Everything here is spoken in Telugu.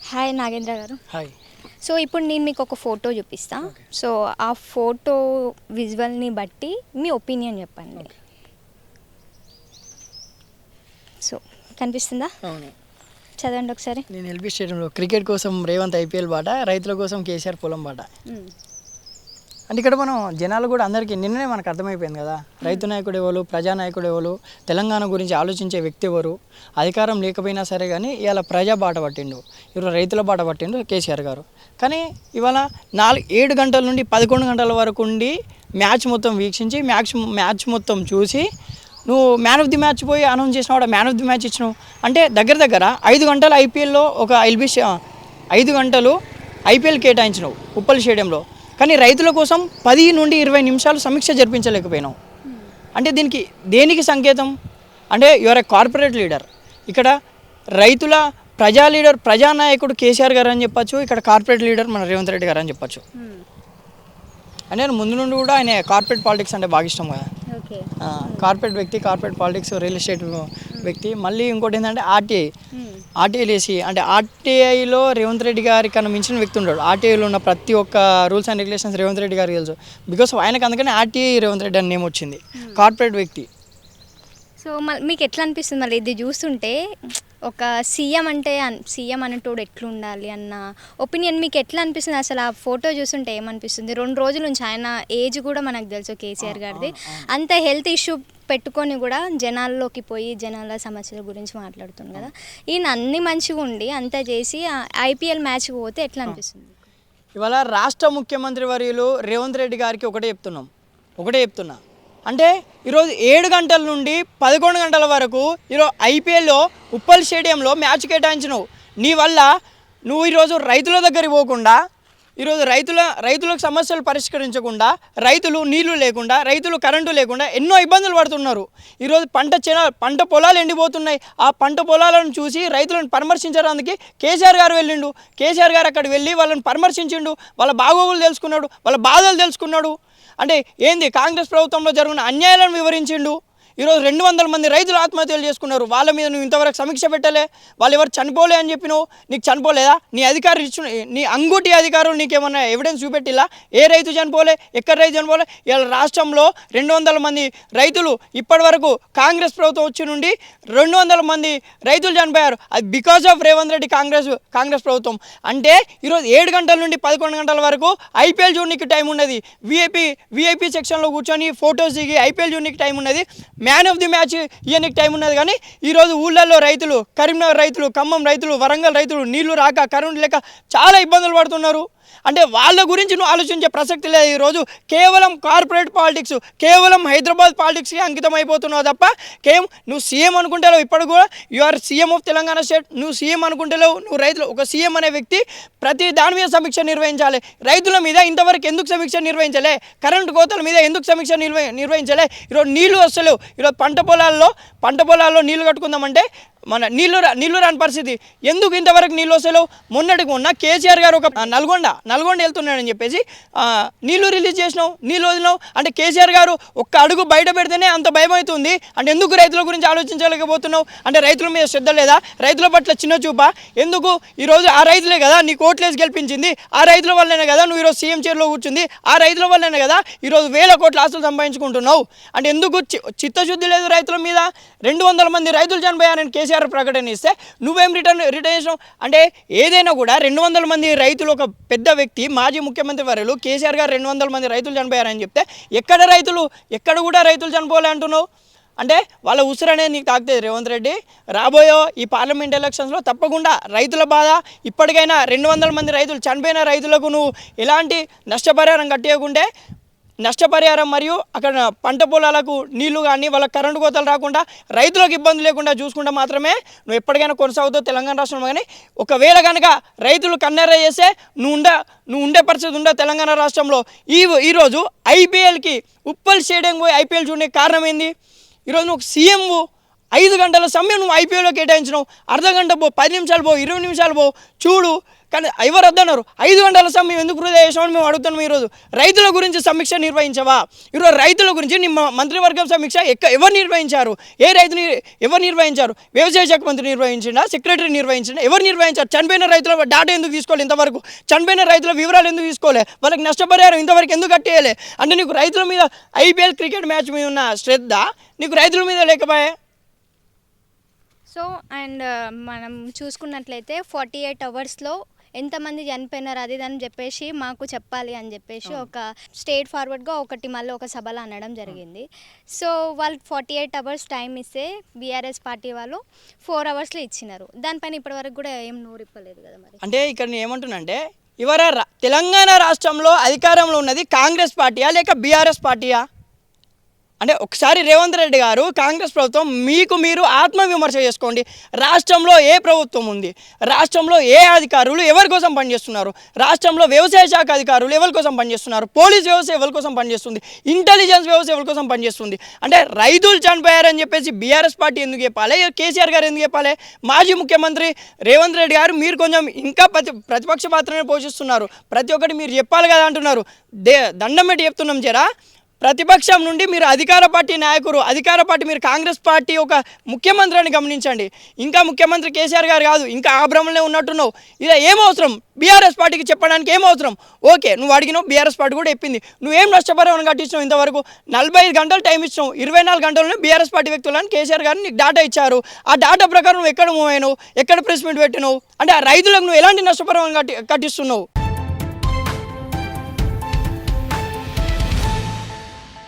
హాయ్ నాగేంద్ర గారు. హాయ్ సో ఇప్పుడు నేను మీకు ఒక ఫోటో చూపిస్తా. సో ఆ ఫోటో విజువల్ని బట్టి మీ ఒపీనియన్ చెప్పండి. సో కనిపిస్తుందా? అవును. చదవండి ఒకసారి. నేను ఎల్బీ స్టేడియంలో క్రికెట్ కోసం రేవంత్ ఐపీఎల్ బాట రైతుల కోసం కేసీఆర్ పొలం బాట. అంటే ఇక్కడ మనం జనాలు కూడా అందరికీ నిన్ననే మనకు అర్థమైపోయింది కదా. రైతు నాయకుడు ఎవరు ప్రజానాయకుడు ఎవరు తెలంగాణ గురించి ఆలోచించే వ్యక్తి ఎవరు అధికారం లేకపోయినా సరే కానీ ఇవాళ ప్రజా బాట పట్టిండు. ఇవాళ రైతుల బాట పట్టిండు కేసీఆర్ గారు. కానీ ఇవాళ నాలుగు ఏడు గంటల నుండి పదకొండు గంటల వరకు ఉండి మ్యాచ్ మొత్తం వీక్షించి మ్యాచ్ మ్యాచ్ మొత్తం చూసి నువ్వు మ్యాన్ ఆఫ్ ది మ్యాచ్ పోయి అనౌన్స్ చేసినావు కూడా మ్యాన్ ఆఫ్ ది మ్యాచ్ ఇచ్చినావు. అంటే దగ్గర దగ్గర ఐదు గంటలు ఐపీఎల్లో ఒక ఎల్బీ ఐదు గంటలు ఐపీఎల్ కేటాయించినావు ఉప్పల్ స్టేడియంలో. కానీ రైతుల కోసం పది నుండి ఇరవై నిమిషాలు సమీక్ష జరిపించలేకపోయినావు అంటే దీనికి దేనికి సంకేతం? అంటే యువర్ ఏ కార్పొరేట్ లీడర్. ఇక్కడ రైతుల ప్రజా లీడర్ ప్రజానాయకుడు కేసీఆర్ గారు అని చెప్పచ్చు ఇక్కడ కార్పొరేట్ లీడర్ మన రేవంత్ రెడ్డి గారు అని చెప్పచ్చు. అంటే నేను ముందు నుండి కూడా ఆయన కార్పొరేట్ పాలిటిక్స్ అంటే బాగా ఇష్టం కదా. కార్పొరేట్ వ్యక్తి కార్పొరేట్ పాలిటిక్స్ రియల్ ఎస్టేట్ వ్యక్తి. మళ్ళీ ఇంకోటి ఏంటంటే ఆర్టీఐ. ఆర్టీఐ వేసి అంటే ఆర్టీఐలో రేవంత్ రెడ్డి గారి కన్నా మించిన వ్యక్తి ఉన్నాడు ఆర్టీఐలో ఉన్న ప్రతి ఒక్క rules and regulations Revanth Reddy గారికి తెలుసు. బికాస్ ఆయనకు అందుకని ఆర్టీఐ రేవంత్ రెడ్డి అని నేమ్ వచ్చింది. కార్పొరేట్ వ్యక్తి. సో మీకు ఎట్లా అనిపిస్తుంది? మళ్ళీ ఇది చూస్తుంటే ఒక సీఎం అంటే సీఎం అనేటోడు ఎట్లుండాలి అన్న ఒపీనియన్ మీకు ఎట్లా అనిపిస్తుంది? అసలు ఆ ఫోటో చూస్తుంటే ఏమనిపిస్తుంది? రెండు రోజుల నుంచి ఆయన ఏజ్ కూడా మనకు తెలుసు కేసీఆర్ గారిది. అంత హెల్త్ ఇష్యూ పెట్టుకొని కూడా జనాల్లోకి పోయి జనాల సమస్యల గురించి మాట్లాడుతుంది కదా. ఈయన అన్ని మంచిగా ఉండి అంతా చేసి ఐపీఎల్ మ్యాచ్కి పోతే ఎట్లా అనిపిస్తుంది? ఇవాళ రాష్ట్ర ముఖ్యమంత్రి వర్యులు రేవంత్ రెడ్డి గారికి ఒకటే చెప్తున్నాం. ఒకటే చెప్తున్నా. అంటే ఈరోజు ఏడు గంటల నుండి పదకొండు గంటల వరకు ఈరోజు ఐపీఎల్లో ఉప్పల్ స్టేడియంలో మ్యాచ్ కేటాయించినవు. నీ వల్ల నువ్వు ఈరోజు రైతుల దగ్గరికి పోకుండా ఈరోజు రైతుల రైతులకు సమస్యలు పరిష్కరించకుండా రైతులు నీళ్ళు లేకుండా రైతులు కరెంటు లేకుండా ఎన్నో ఇబ్బందులు పడుతున్నారు. ఈరోజు పంట చిన పంట పొలాలు ఎండిపోతున్నాయి. ఆ పంట పొలాలను చూసి రైతులను పరామర్శించడానికి కేసీఆర్ గారు వెళ్ళిండు. కేసీఆర్ గారు అక్కడికి వెళ్ళి వాళ్ళని పరామర్శించిండు. వాళ్ళ బాగోగులు తెలుసుకున్నాడు. వాళ్ళ బాధలు తెలుసుకున్నాడు. అంటే ఏంది? కాంగ్రెస్ ప్రభుత్వంలో జరిగిన అన్యాయాలను వివరించిండు. ఈరోజు రెండు వందల మంది రైతులు ఆత్మహత్యలు చేసుకున్నారు. వాళ్ళ మీద నువ్వు ఇంతవరకు సమీక్ష పెట్టలే? వాళ్ళు ఎవరు చనిపోలే అని చెప్పినావు నీకు చనిపోలేదా? నీ అధికారులు ఇచ్చిన నీ అంగూటి అధికారులు నీకేమన్నా ఎవిడెన్స్ చూపెట్టిలా? ఏ రైతు చనిపోలే? ఎక్కడ రైతు చనిపోలే? ఇలా రాష్ట్రంలో రెండు వందల మంది రైతులు ఇప్పటివరకు కాంగ్రెస్ ప్రభుత్వం వచ్చి నుండి రెండు వందల మంది రైతులు చనిపోయారు. అది బికాస్ ఆఫ్ రేవంత్ రెడ్డి కాంగ్రెస్ కాంగ్రెస్ ప్రభుత్వం. అంటే ఈరోజు ఏడు గంటల నుండి పదకొండు గంటల వరకు ఐపీఎల్ చూడడానికి టైం ఉన్నది. విఐపి విఐపి సెక్షన్లో కూర్చొని ఫొటోస్ దిగి ఐపీఎల్ చూడడానికి టైం ఉన్నది. మ్యాన్ ఆఫ్ ది మ్యాచ్ ఇవన్నీ టైం ఉన్నది కానీ ఈరోజు ఊళ్ళల్లో రైతులు కరీంనగర్ రైతులు ఖమ్మం రైతులు వరంగల్ రైతులు నీళ్ళు రాక కరెంటు లేక చాలా ఇబ్బందులు పడుతున్నారు. అంటే వాళ్ళ గురించి నువ్వు ఆలోచించే ప్రసక్తి లేదు ఈరోజు. కేవలం కార్పొరేట్ పాలిటిక్స్ కేవలం హైదరాబాద్ పాలిటిక్స్కి అంకితం అయిపోతున్నావు తప్ప కేవలం నువ్వు సీఎం అనుకుంటలేవు ఇప్పుడు కూడా you are CM of Telangana state. నువ్వు సీఎం అనుకుంటలేవు నువ్వు రైతులు ఒక సీఎం అనే వ్యక్తి ప్రతి దాని మీద సమీక్ష నిర్వహించాలి. రైతుల మీద ఇంతవరకు ఎందుకు సమీక్ష నిర్వహించలే? కరెంటు కోతల మీద ఎందుకు సమీక్ష నిర్వ నిర్వహించలే? ఈరోజు నీళ్ళు వస్తలేవు. ఈరోజు పంట పొలాల్లో పంట పొలాల్లో నీళ్ళు కట్టుకుందామంటే మన నీళ్ళు రా- నీళ్ళు రాని పరిస్థితి. ఎందుకు ఇంతవరకు నీళ్ళు వస్తలేవు? మొన్నటికి మొన్న కేసీఆర్ గారు ఒక నల్గొండ నల్గొండ వెళ్తున్నాడని చెప్పేసి నీళ్ళు రిలీజ్ చేసినావు నీళ్ళు వదిలినావు. అంటే కేసీఆర్ గారు ఒక్క అడుగు బయట పెడితేనే అంత భయం అవుతుంది. అంటే ఎందుకు రైతుల గురించి ఆలోచించలేకపోతున్నావు? అంటే రైతుల మీద శ్రద్ధ లేదా? రైతుల పట్ల చిన్న చూపా. ఎందుకు? ఈరోజు ఆ రైతులే కదా నీ కోట్లేసి గెలిపించింది. ఆ రైతుల వల్లనే కదా నువ్వు ఈరోజు సీఎం చైర్లో కూర్చుంది. ఆ రైతుల వల్లనే కదా ఈరోజు వేల కోట్ల ఆస్తులు సంపాదించుకుంటున్నావు. అంటే ఎందుకు చి- చిత్తశుద్ధి లేదు రైతుల మీద? రెండు వందల మంది రైతులు చనిపోయారని కేసీఆర్ ప్రకటన ఇస్తే నువ్వేం రిటర్న్ రిటర్న్ చేసినావు? అంటే ఏదైనా కూడా రెండు వందల మంది రైతులు ఒక పెద్ద వ్యక్తి మాజీ ముఖ్యమంత్రి వర్యులు కేసీఆర్ గారు రెండు వందల మంది రైతులు చనిపోయారని చెప్తే ఎక్కడ రైతులు ఎక్కడ కూడా రైతులు చనిపోలే అంటున్నావు? అంటే వాళ్ళ ఉసురు అనేది నీకు తాకుతుంది రేవంత్ రెడ్డి. రాబోయే ఈ పార్లమెంట్ ఎలక్షన్స్లో తప్పకుండా రైతుల బాధ ఇప్పటికైనా రెండు వందల మంది రైతులు చనిపోయిన రైతులకు నువ్వు ఎలాంటి నష్టపరిహారం కట్టేయకుంటే నష్టపరిహారం మరియు అక్కడ పంట పొలాలకు నీళ్ళు కానీ వాళ్ళ కరెంటు కోతలు రాకుండా రైతులకు ఇబ్బంది లేకుండా చూసుకుంటే మాత్రమే నువ్వు ఎప్పటికైనా కొనసాగుతావు తెలంగాణ రాష్ట్రంలో. కానీ ఒకవేళ కనుక రైతులు కన్నెర చేస్తే నువ్వు ఉండ నువ్వు ఉండే పరిస్థితి ఉండే తెలంగాణ రాష్ట్రంలో. ఈ ఈరోజు ఐపీఎల్కి ఉప్పల్ స్టేడియం పోయి ఐపీఎల్ చూడే కారణం ఏంది? ఈరోజు నువ్వు సీఎం ఐదు గంటల సమయం నువ్వు ఐపీఎల్లో కేటాయించినావు. అర్ధ గంట పో పది నిమిషాలు పో ఇరవై నిమిషాలు పో చూడు. కానీ ఎవరు వద్దన్నారు? ఐదు గంటల సమయం ఎందుకు వృధా చేసామని మేము అడుగుతున్నాం ఈరోజు. రైతుల గురించి సమీక్ష నిర్వహించవా? ఈరోజు రైతుల గురించి నిమ్మ మంత్రివర్గం సమీక్ష ఎక్క ఎవరు నిర్వహించారు? ఏ రైతుని ఎవరు నిర్వహించారు? వ్యవసాయ శాఖ మంత్రి నిర్వహించిండా? సెక్రటరీ నిర్వహించిండా? ఎవరు నిర్వహించారు? చనిపోయిన రైతుల డాటా ఎందుకు తీసుకోవాలి ఇంతవరకు? చనిపోయిన రైతుల వివరాలు ఎందుకు తీసుకోలే? వాళ్ళకి నష్టపరిహారం ఇంతవరకు ఎందుకు కట్టేయలే? అంటే నీకు రైతుల మీద ఐపీఎల్ క్రికెట్ మ్యాచ్ మీద ఉన్న శ్రద్ధ నీకు రైతుల మీద లేకపోయే? సో అండ్ మనం చూసుకున్నట్లయితే ఫార్టీ ఎయిట్ అవర్స్లో ఎంతమంది చనిపోయినారు అది అని చెప్పేసి మాకు చెప్పాలి అని చెప్పేసి ఒక స్టేట్ ఫార్వర్డ్గా ఒకటి మళ్ళీ ఒక సభలో అనడం జరిగింది. సో వాళ్ళు ఫార్టీ ఎయిట్ అవర్స్ టైం ఇస్తే బీఆర్ఎస్ పార్టీ వాళ్ళు ఫోర్ అవర్స్లో ఇచ్చినారు. దానిపైన ఇప్పటివరకు కూడా ఏం నోరిప్పలేదు కదా మరి. అంటే ఇక్కడ నేను ఏమంటున్నానంటే ఇవర తెలంగాణ రాష్ట్రంలో అధికారంలో ఉన్నది కాంగ్రెస్ పార్టీయా లేక బీఆర్ఎస్ పార్టీయా? అంటే ఒకసారి రేవంత్ రెడ్డి గారు కాంగ్రెస్ ప్రభుత్వం మీకు మీరు ఆత్మవిమర్శ చేసుకోండి. రాష్ట్రంలో ఏ ప్రభుత్వం ఉంది? రాష్ట్రంలో ఏ అధికారులు ఎవరి కోసం పనిచేస్తున్నారు? రాష్ట్రంలో వ్యవసాయ శాఖ అధికారులు ఎవరి కోసం పనిచేస్తున్నారు? పోలీస్ వ్యవస్థ ఎవరి కోసం పనిచేస్తుంది? ఇంటెలిజెన్స్ వ్యవస్థ ఎవరి కోసం పనిచేస్తుంది? అంటే రైతులు చనిపోయారని చెప్పేసి బీఆర్ఎస్ పార్టీ ఎందుకు చెప్పాలి? కేసీఆర్ గారు ఎందుకు చెప్పాలి? మాజీ ముఖ్యమంత్రి రేవంత్ రెడ్డి గారు మీరు కొంచెం ఇంకా ప్రతి ప్రతిపక్ష పాత్రనే పోషిస్తున్నారు. ప్రతి ఒక్కటి మీరు చెప్పాలి కదా అంటున్నారు. దే దండం పెట్టి చెప్తున్నాం జరా. ప్రతిపక్షం నుండి మీరు అధికార పార్టీ నాయకులు అధికార పార్టీ మీరు కాంగ్రెస్ పార్టీ ఒక ముఖ్యమంత్రి అని గమనించండి. ఇంకా ముఖ్యమంత్రి కేసీఆర్ గారు కాదు ఇంకా ఆ భ్రమంలో ఉన్నట్టున్నావు. ఇలా ఏం అవసరం? బీఆర్ఎస్ పార్టీకి చెప్పడానికి ఏం అవసరం? ఓకే నువ్వు అడిగినావు బీఆర్ఎస్ పార్టీ కూడా చెప్పింది. నువ్వేం నష్టపరిహారం కట్టించినావు ఇంతవరకు? నలభై ఐదు గంటలు టైం ఇచ్చినావు. ఇరవై నాలుగు గంటల్లో బీఆర్ఎస్ పార్టీ వ్యక్తులను కేసీఆర్ గారు నీకు డాటా ఇచ్చారు. ఆ డాటా ప్రకారం నువ్వు ఎక్కడ మూవ్ అయినావు? ఎక్కడ ప్రెస్ మీట్ పెట్టినావు? అంటే ఆ రైతులకు నువ్వు ఎలాంటి నష్టపరిహారం కట్టి కట్టిస్తున్నావు?